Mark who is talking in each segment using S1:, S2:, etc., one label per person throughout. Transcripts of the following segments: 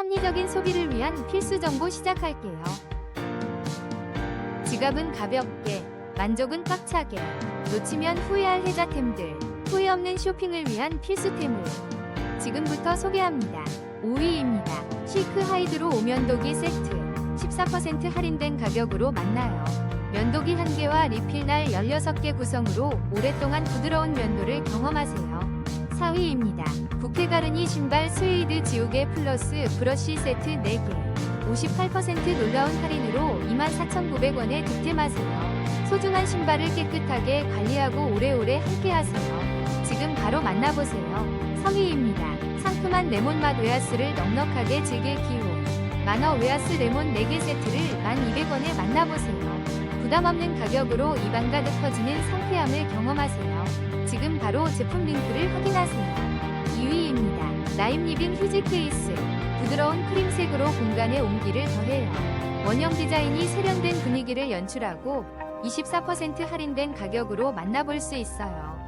S1: 합리적인 소비를 위한 필수 정보 시작할게요. 지갑은 가볍게, 만족은 꽉차게, 놓치면 후회할 혜자템들, 후회 없는 쇼핑을 위한 필수템을 지금부터 소개합니다. 5위입니다. 시크 하이드로 오면도기 세트 14% 할인된 가격으로 만나요. 면도기 1개와 리필날 16개 구성으로 오랫동안 부드러운 면도를 경험하세요. 4위입니다. 부케 가르니 신발 스웨이드 지우개 플러스 브러쉬 세트 4개 58% 놀라운 할인으로 24,900원에 득템하세요. 소중한 신발을 깨끗하게 관리하고 오래오래 함께하세요. 지금 바로 만나보세요. 3위입니다. 상큼한 레몬 맛 웨하스를 넉넉하게 즐길 기호. 만화 웨하스 레몬 4개 세트를 1,200원에 만나보세요. 부담 없는 가격으로 입안 가득 퍼지는 상쾌함을 경험하세요. 바로 제품 링크를 확인하세요. 2위입니다. 라임 리빙 휴지 케이스. 부드러운 크림색으로 공간에 온기를 더해요. 원형 디자인이 세련된 분위기를 연출하고 24% 할인된 가격으로 만나볼 수 있어요.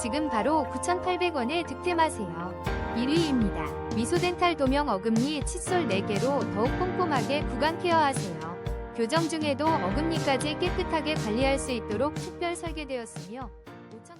S1: 지금 바로 9,800원에 득템하세요. 1위입니다. 미소덴탈 도명 어금니 칫솔 4개로 더욱 꼼꼼하게 구강 케어하세요. 교정 중에도 어금니까지 깨끗하게 관리할 수 있도록 특별 설계되었으며 5,900